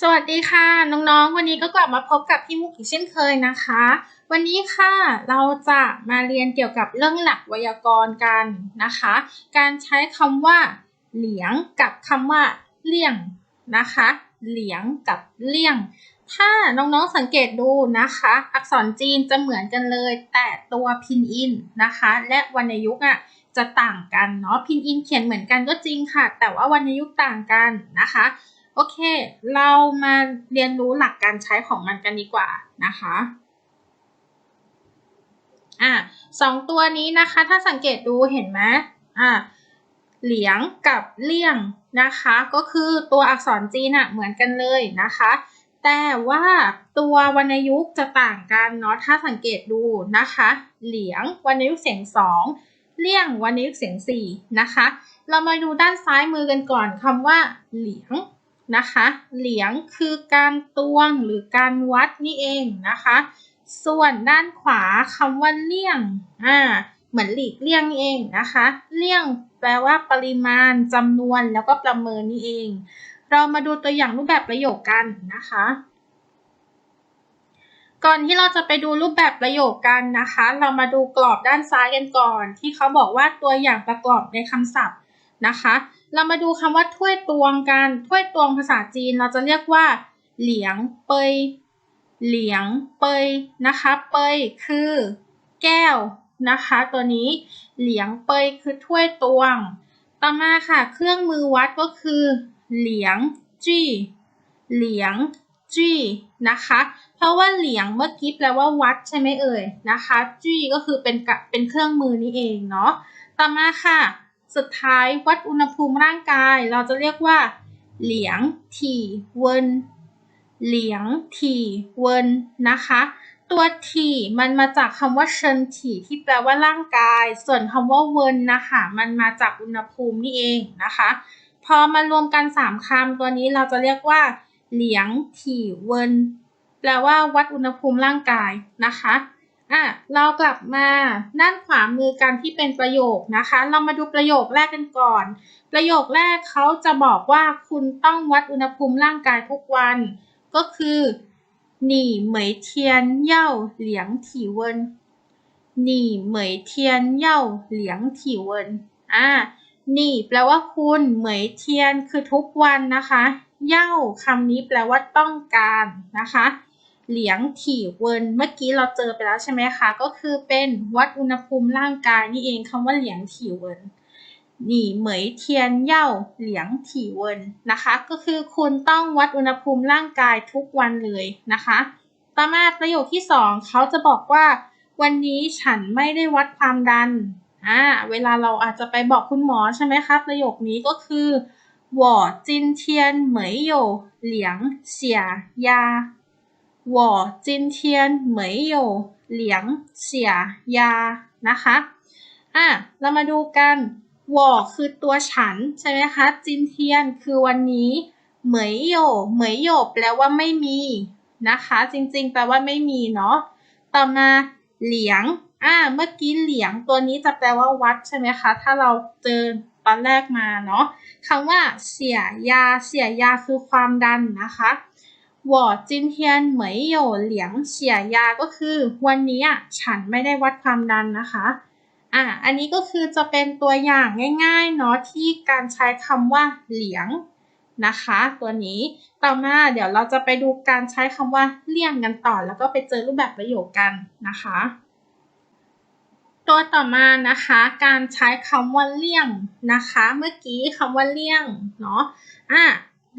สวัสดีค่ะน้องๆ วันนี้ก็กลับมาพบกับพี่มุกอีกเช่นเคยนะคะ วันนี้ค่ะเราจะมาเรียนเกี่ยวกับเรื่องหลักไวยากรณ์กันนะคะ การใช้คำว่า เหลียงกับคำว่าเลี่ยงนะคะ เหลียงกับเลี่ยง ถ้าน้องๆสังเกตดูนะคะ อักษรจีนจะเหมือนกันเลย แต่ตัวพินอินนะคะ และวรรณยุกต์อะจะต่างกันเนาะพินอินเขียนเหมือนกันก็จริงค่ะ แต่ว่าวรรณยุกต์ต่างกันนะคะ โอเค เรามาเรียนรู้หลักการใช้ของมันกันดีกว่านะคะอะสองตัวนี้นะคะ ถ้าสังเกตดูเห็นไหมอะเหลียงกับเลี่ยงนะคะ ก็คือตัวอักษรจีนอะเหมือนกันเลยนะคะ แต่ว่าตัววรรณยุกต์จะต่างกันเนาะถ้าสังเกตดูนะคะ เหลียงวรรณยุกต์เสียงสองเลี่ยงวรรณยุกต์เสียงสี่นะคะ เรามาดูด้านซ้ายมือกันก่อนคำว่าเหลียง นะคะ เหลียงคือการตวงหรือการวัดนี่เองนะคะ ส่วนด้านขวาคำว่าเลี่ยงอ่าเหมือนหลีกเลี่ยงเองนะคะ เลี่ยงแปลว่าปริมาณจำนวนแล้วก็ประเมินนี่เอง เรามาดูตัวอย่างรูปแบบประโยคกันนะคะก่อนที่เราจะไปดูรูปแบบประโยคกันนะคะ เรามาดูกรอบด้านซ้ายกันก่อน ที่เขาบอกว่าตัวอย่างประกอบในคำศัพท์ นะคะ เรามาดูคำว่าถ้วยตวงกันถ้วยตวงภาษาจีนเราจะเรียกว่า เหลียงเปยเหลียงเปยนะคะเปยคือแก้วนะคะ ตัวนี้เหลียงเปยคือถ้วยตวง ต่อมาค่ะเครื่องมือวัดก็คือ เหลียงจี้เหลียงจี้นะคะ เพราะว่าเหลียงเมื่อกี้แปลว่าวัดใช่ไหมเอ่ยนะคะจี้ก็คือเป็นกับเป็นเครื่องมือนี่เองเนาะต่อมาค่ะ สุดท้ายวัดอุณหภูมิร่างกาย เราจะเรียกว่า เหลียงถี่เวินเหลียงถี่เวินนะคะ ตัวถี่มันมาจากคำว่าเชินถี่ที่แปลว่าร่างกาย ส่วนคำว่าเวินนะคะมันมาจากอุณหภูมินี่เองนะคะ พอมารวมกันสามคำตัวนี้เราจะเรียกว่า เหลียงถี่เวินแปลว่าวัดอุณหภูมิร่างกายนะคะ อะเรากลับมาด้านขวามือกันที่เป็นประโยคนะคะ เรามาดูประโยคแรกกันก่อน ประโยคแรกเขาจะบอกว่าคุณต้องวัดอุณหภูมิร่างกายทุกวัน ก็คือหนี่เหมยเทียนเย่าเหลียงถี่เวินหนี่เหมยเทียนเย่าเหลียงถี่เวินอะหนี่แปลว่าคุณเหมยเทียนคือทุกวันนะคะ เย่าคำนี้แปลว่าต้องการนะคะ เหลียงถี่เวินเมื่อกี้เราเจอไปแล้วใช่ไหมคะ ก็คือเป็นวัดอุณหภูมิร่างกายนี่เองคำว่าเหลียงถี่เวินนี่เหมยเทียนเย่าเหลียงถี่เวินนะคะ ก็คือคุณต้องวัดอุณหภูมิร่างกายทุกวันเลยนะคะ ต่อมาประโยคที่สองเขาจะบอกว่า วันนี้ฉันไม่ได้วัดความดันอ่าเวลาเราอาจจะไปบอกคุณหมอใช่ไหมคะประโยคนี้ก็คือ我今天没有量血压 我今天没有量血压นะคะอ่ะเรามาดูกันวอคือตัวฉันใช่ไหมคะจินเทียนคือวันนี้เหมยโยเหมยโยแปลว่าไม่มีนะคะ จริงๆ แปลว่าไม่มีเนาะต่อมาเหลียงอ่าเมื่อกี้เหลียงตัวนี้จะแปลว่าวัดใช่ไหมคะ ถ้าเราเจอตอนแรกมาเนาะคำว่าเสียยาเสียยาคือความดันนะคะ 我今天没有量血压ก็คือวันนี้อ่ะฉันไม่ได้วัดความดันนะคะอ่ะอันนี้ก็คือจะเป็นตัวอย่างง่ายๆเนาะที่การใช้คำว่าเหลียงนะคะ ตัวนี้ต่อมาเดี๋ยวเราจะไปดูการใช้คำว่าเลี่ยงกันต่อ แล้วก็ไปเจอรูปแบบประโยคกันนะคะ ตัวต่อมานะคะ การใช้คำว่าเลี่ยงนะคะ เมื่อกี้คำว่าเลี่ยงเนาะอ่ะ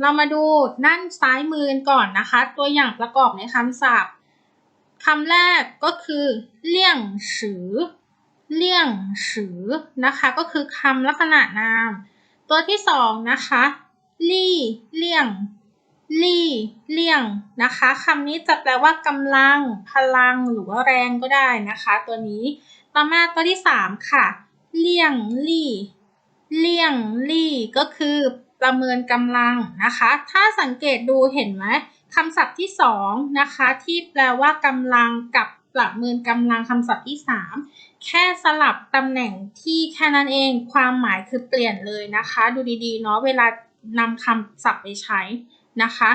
เรามาดูด้านซ้ายมือก่อนนะคะ ตัวอย่างประกอบในคำศัพท์คำแรกก็คือเลี่ยงสือเลี่ยงสือนะคะ ก็คือคำลักษณะนาม ตัวที่สองนะคะลี่เลี่ยงลี่เลี่ยงนะคะคำนี้จะแปลว่ากำลัง พลังหรือว่าแรงก็ได้นะคะ ตัวนี้ต่อมาตัวที่สามค่ะ เลี่ยงลี่ เลี่ยงลี่ก็คือ ประเมินกำลังนะคะ ถ้าสังเกตดูเห็นไหมคำศัพท์ที่สองนะคะที่แปลว่ากำลังกับประเมินกำลังคำศัพท์ที่สามแค่สลับตำแหน่งที่แค่นั้นเองความหมายคือเปลี่ยนเลยนะคะ ดูดีๆเนาะเวลานำคำศัพท์ไปใช้นะคะ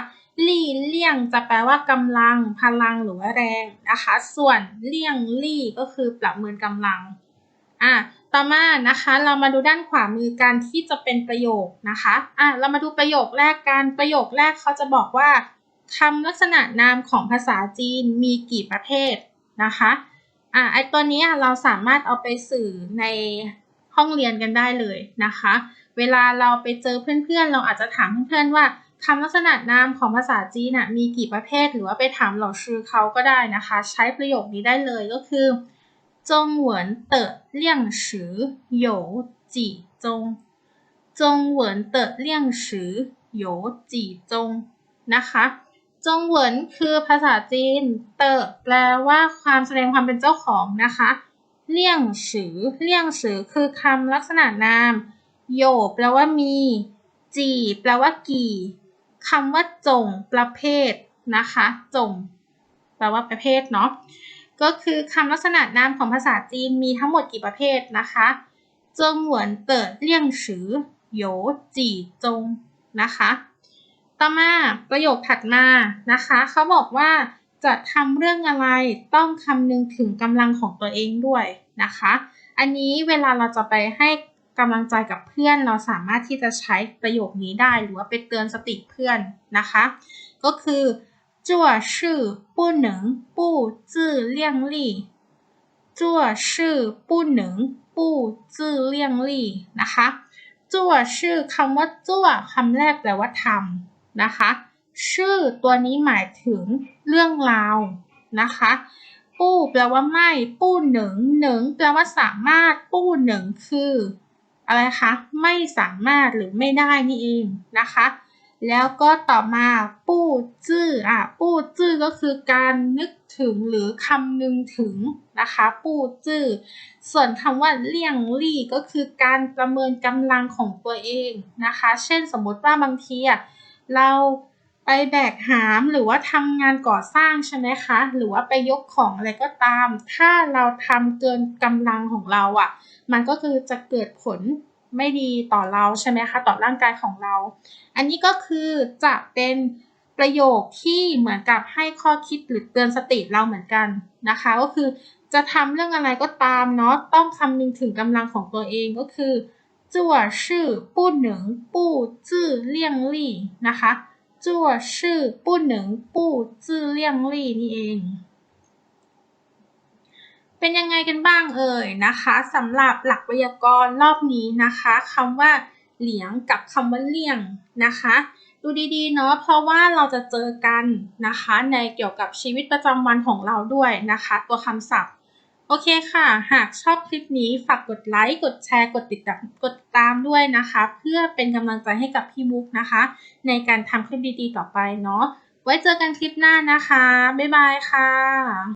ลี่เลี่ยงจะแปลว่ากำลังพลังหรือว่าแรงนะคะ ส่วนเลี่ยงลี่ก็คือประเมินกำลังอะ ต่อมานะคะเรามาดูด้านขวามือกันที่จะเป็นประโยคนะคะอะเรามาดูประโยคแรกกันประโยคแรกเขาจะบอกว่าคำลักษณะนามของภาษาจีนมีกี่ประเภทนะคะอะไอตัวนี้เราสามารถเอาไปสื่อในห้องเรียนกันได้เลยนะคะ เวลาเราไปเจอเพื่อนๆ เราอาจจะถามเพื่อนๆว่าคำลักษณะนามของภาษาจีนน่ะมีกี่ประเภท หรือว่าไปถามเหล่าชื่อเขาก็ได้นะคะ ใช้ประโยคนี้ได้เลยก็คือ 中文的量词有几种中文的量词有几种นะคะจงเหวินคือภาษาจีน เตอแปลว่าความแสดงความเป็นเจ้าของนะคะเลี่ยงสือเลี่ยงสือคือคำลักษณะนาม โยแปลว่ามี จีแปลว่ากี่คำว่าจงประเภทนะคะ จง แปลว่าประเภทเนาะ ก็คือคำลักษณะนามของภาษาจีนมีทั้งหมดกี่ประเภทนะคะจงหวนเติดเลี่ยงสือโยจีจงนะคะ ต่อมาประโยคถัดมานะคะเขาบอกว่าจะทำเรื่องอะไรต้องคำนึงถึงกำลังของตัวเองด้วยนะคะ อันนี้เวลาเราจะไปให้กำลังใจกับเพื่อนเราสามารถที่จะใช้ประโยคนี้ได้หรือว่าไปเตือนสติเพื่อนนะคะ ก็คือ 做事不能不自量力做事不能不自量力นะคะจั่วชื่อคำว่าจั่วคำแรกแปลว่าทำนะคะ ชื่อตัวนี้หมายถึงเรื่องราวนะคะปู้แปลว่าไม่ปู้หนึ่งหนึ่งแปลว่าสามารถปู้หนึ่งคือ อะไรคะ ไม่สามารถหรือไม่ได้นี่เองนะคะ แล้วก็ต่อมาปู้จื้ออะปู้จื้อก็คือการนึกถึงหรือคำนึงถึงนะคะปู้จื้อส่วนคำว่าเลี่ยงลี่ก็คือการประเมินกำลังของตัวเองนะคะ เช่นสมมติว่าบางทีอะเราไปแบกหามหรือว่าทำงานก่อสร้างใช่ไหมคะ หรือว่าไปยกของอะไรก็ตาม ถ้าเราทำเกินกำลังของเราอะ มันก็คือจะเกิดผล ไม่ดีต่อเราใช่ไหมคะต่อร่างกายของเรา อันนี้ก็คือจะเป็นประโยคที่เหมือนกับให้ข้อคิดหรือเตือนสติเราเหมือนกันนะคะ ก็คือจะทำเรื่องอะไรก็ตามเนาะต้องคำนึงถึงกำลังของตัวเองก็คือจั่วชื่อปู้หนึ่งปู้จื้อเลี่ยงลี่นะคะจั่วชื่อปู้หนึ่งปู้จื้อเลี่ยงลี่นี่เอง เป็นยังไงกันบ้างเอ่ยนะคะสำหรับหลักไวยากรณ์รอบนี้นะคะคำว่าเหลียงกับคำว่าเลี่ยงนะคะ ดูดีๆเนาะเพราะว่าเราจะเจอกันนะคะในเกี่ยวกับชีวิตประจำวันของเราด้วยนะคะ ตัวคำศัพท์โอเคค่ะ หากชอบคลิปนี้ฝากกดไลค์ กดแชร์ กดติดตามกดตามด้วยนะคะ เพื่อเป็นกำลังใจให้กับพี่มุกนะคะ ในการทำคลิปดีๆต่อไปเนาะ ไว้เจอกันคลิปหน้านะคะ บ๊ายบายค่ะ